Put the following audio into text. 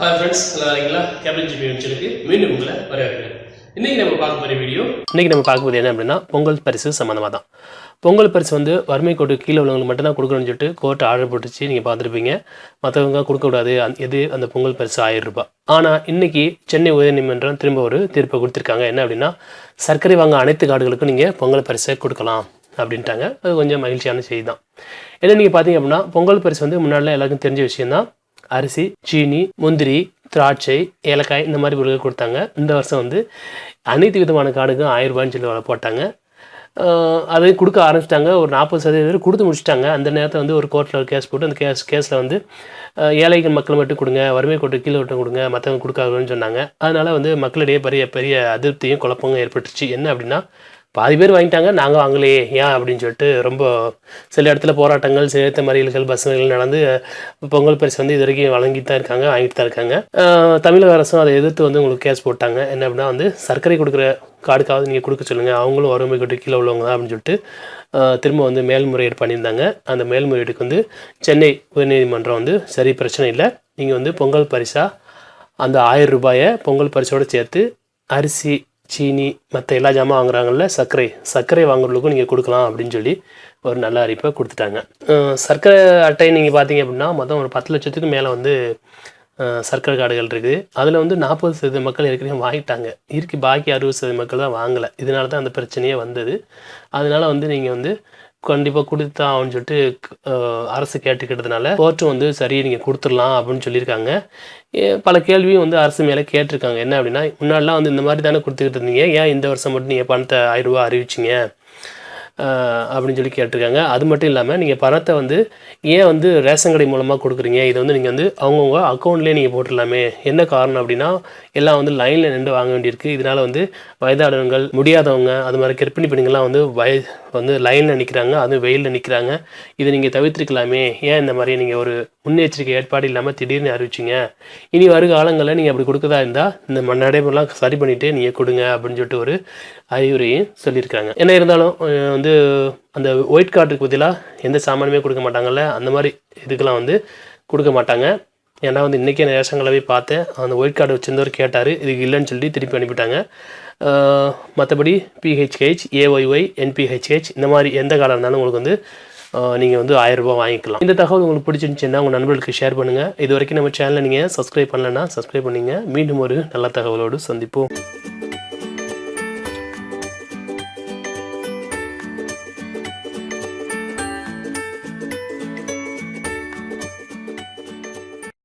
Hi friends நல்லா இருக்கீங்களா cable GB வச்சிருக்கு. மீண்டும் உங்களை வரவேற்கிறேன். இன்னைக்கு நம்ம பார்க்க போகிற வீடியோ இன்னைக்கு நம்ம பார்க்க போகிறது என்ன அப்படின்னா பொங்கல் பரிசு சம்மந்தமாக தான் பொங்கல் பரிசு வந்து வறுமை கோட்டு கீழே உள்ளவங்களுக்கு மட்டும் தான் கொடுக்கணும்னு சொல்லிட்டு கோர்ட் ஆர்டர் போட்டுச்சு. நீங்கள் பார்த்துருப்பீங்க. மற்றவங்க கொடுக்கக்கூடாது அந் எது அந்த பொங்கல் பரிசு ஆயிரம் ரூபாய். ஆனால் இன்றைக்கி சென்னை உயர்நீதிமன்றம் திரும்ப ஒரு தீர்ப்பை கொடுத்துருக்காங்க. என்ன அப்படின்னா சர்க்கரை வாங்க அனைத்து கார்டுகளுக்கும் நீங்கள் பொங்கல் பரிசை கொடுக்கலாம் அப்படின்ட்டாங்க. அது கொஞ்சம் மகிழ்ச்சியான செய்தி தான் ஏன்னா நீங்கள் பார்த்தீங்க அப்படின்னா பொங்கல் பரிசு வந்து முன்னாடிலாம் எல்லாருக்கும் தெரிஞ்ச விஷயம் தான் அரிசி சீனி முந்திரி திராட்சை ஏலக்காய் இந்த மாதிரி பொருட்கள் கொடுத்தாங்க. இந்த வருஷம் வந்து அனைத்து விதமான கார்டுக்கும் ஆயிரம் ரூபாய்ன்னு சொல்லி போட்டாங்க. ஆஹ் அதை கொடுக்க ஆரம்பிச்சிட்டாங்க. ஒரு நாற்பது சதவீதம் பேர் கொடுத்து முடிச்சிட்டாங்க. அந்த நேரத்தில் வந்து ஒரு கோர்ட்டில் ஒரு கேஸ் போட்டு அந்த கேஸ் கேஸில் வந்து ஏழைகள் மக்கள் மட்டும் கொடுங்க வறுமை கோட்டு கீழே விட்டு கொடுங்க மற்றவங்க கொடுக்காதுன்னு சொன்னாங்க. அதனால் வந்து மக்களிடையே பெரிய பெரிய அதிருப்தியும் குழப்பமும் ஏற்பட்டுச்சு என்ன அப்படின்னா பாதி பேர் வாங்கிட்டாங்க நாங்கள் வாங்கலையே ஏன் அப்படின்னு சொல்லிட்டு ரொம்ப சில இடத்துல போராட்டங்கள் சேர்த்த மறியல்கள் பஸ்ஸுகள் நடந்து பொங்கல் பரிசு வந்து இது வரைக்கும் வழங்கிட்டு தான் இருக்காங்க வாங்கிட்டு தான் இருக்காங்க. தமிழக அரசும் அதை எதிர்த்து வந்து உங்களுக்கு கேஸ் போட்டாங்க. என்ன அப்படின்னா வந்து சர்க்கரை கொடுக்குற கார்டுக்காவது நீங்கள் கொடுக்க சொல்லுங்கள் அவங்களும் வறுமை கட்டு கீழே உள்ளவங்க தான் அப்படின்னு சொல்லிட்டு திரும்ப வந்து மேல்முறையீடு பண்ணியிருந்தாங்க. அந்த மேல்முறையீடுக்கு வந்து சென்னை உயர்நீதிமன்றம் வந்து சரி பிரச்சனை இல்லை. நீங்கள் வந்து பொங்கல் பரிசாக அந்த ஆயிரம் ரூபாயை பொங்கல் பரிசோடு சேர்த்து அரிசி சீனி மற்ற எல்லா ஜாமான் வாங்குறாங்கல்ல சர்க்கரை சர்க்கரை வாங்குறவங்களுக்கும் நீங்கள் கொடுக்கலாம் அப்படின்னு சொல்லி ஒரு நல்ல அறிவிப்பை கொடுத்துட்டாங்க. சர்க்கரை அட்டை நீங்கள் பார்த்தீங்க அப்படின்னா மொத்தம் ஒரு பத்து லட்சத்துக்கு மேலே வந்து சர்க்கரை கார்டுகள் இருக்குது. அதில் வந்து நாற்பது சதவீத மக்கள் ஏற்கனவே வாங்கிட்டாங்க. இருக்கு பாக்கி அறுபது சதவீத மக்கள் தான் வாங்கலை. இதனால தான் அந்த பிரச்சனையே வந்தது. அதனால் வந்து நீங்கள் வந்து கண்டிப்பாக கொடுத்தா அப்படின்னு சொல்லிட்டு அரசு கேட்டுக்கிட்டதுனால கோர்ட்டு வந்து சரி நீங்கள் கொடுத்துடலாம் அப்படின்னு சொல்லியிருக்காங்க. ஏ, பல கேள்வியும் வந்து அரசு மேலே கேட்டிருக்காங்க. என்ன அப்படின்னா முன்னாடிலாம் வந்து இந்த மாதிரி தானே கொடுத்துக்கிட்டு இருந்தீங்க. ஏன் இந்த வருஷம் மட்டும் நீங்கள் பணத்தை ஆயிரம் ரூபாய் அறிவிச்சிங்க? அப்படின்னு சொல்லி கேட்டிருக்காங்க. அது மட்டும் இல்லாமல் நீங்கள் பணத்தை வந்து ஏன் வந்து ரேஷன் கடை மூலமாக கொடுக்குறீங்க? இதை வந்து நீங்கள் வந்து அவங்கவுங்க அக்கௌண்ட்லேயே நீங்கள் போட்டுடலாமே. என்ன காரணம் அப்படின்னா எல்லாம் வந்து லைனில் நின்று வாங்க வேண்டியிருக்கு. இதனால் வந்து வயதானவங்கள் முடியாதவங்க அது மாதிரி கர்ப்பிணி பெண்கள்லாம் வந்து வய வந்து லைனில் நிற்கிறாங்க அதுவும் வெயிலில் நிற்கிறாங்க இதை நீங்கள் தவிர்த்திருக்கலாமே. ஏன் இந்த மாதிரி நீங்கள் ஒரு முன்னெச்சரிக்கை ஏற்பாடு இல்லாமல் திடீர்னு அறிவிச்சிங்க. இனி வருகாலங்களில் நீங்கள் அப்படி கொடுக்கதா இருந்தால் இந்த ம- நடைமுறைலாம் சரி பண்ணிவிட்டு நீங்கள் கொடுங்க அப்படின்னு சொல்லிட்டு ஒரு அறிவுரையும் சொல்லியிருக்காங்க என்ன இருந்தாலும் வந்து அந்த ஒயிட் கார்டுக்கு பதிலாக எந்த சாமானுமே கொடுக்க மாட்டாங்கல்ல அந்த மாதிரி இதுக்கெல்லாம் வந்து கொடுக்க மாட்டாங்க. ஏன்னா வந்து இன்றைக்கி நான் ரேஷன்களை போய் பார்த்தேன் அந்த ஒயிட் கார்டு வச்சிருந்தவர் கேட்டார் இதுக்கு இல்லைன்னு சொல்லி திருப்பி அனுப்பிட்டாங்க. மற்றபடி பிஹெச்ஹெச் ஏஒய்ஒய் என்பிஹெச்ஹெச் இந்த மாதிரி எந்த கார்டாக இருந்தாலும் உங்களுக்கு வந்து நீங்கள் வந்து ஆயிரரூபா வாங்கிக்கலாம். இந்த தகவல் உங்களுக்கு பிடிச்சிருந்துச்சுன்னா உங்கள் நண்பர்களுக்கு ஷேர் பண்ணுங்கள் இது வரைக்கும் நம்ம சேனலை நீங்கள் சப்ஸ்கிரைப் பண்ணலன்னா சப்ஸ்கிரைப் பண்ணிங்க. மீண்டும் ஒரு நல்ல தகவலோடு சந்திப்போம்.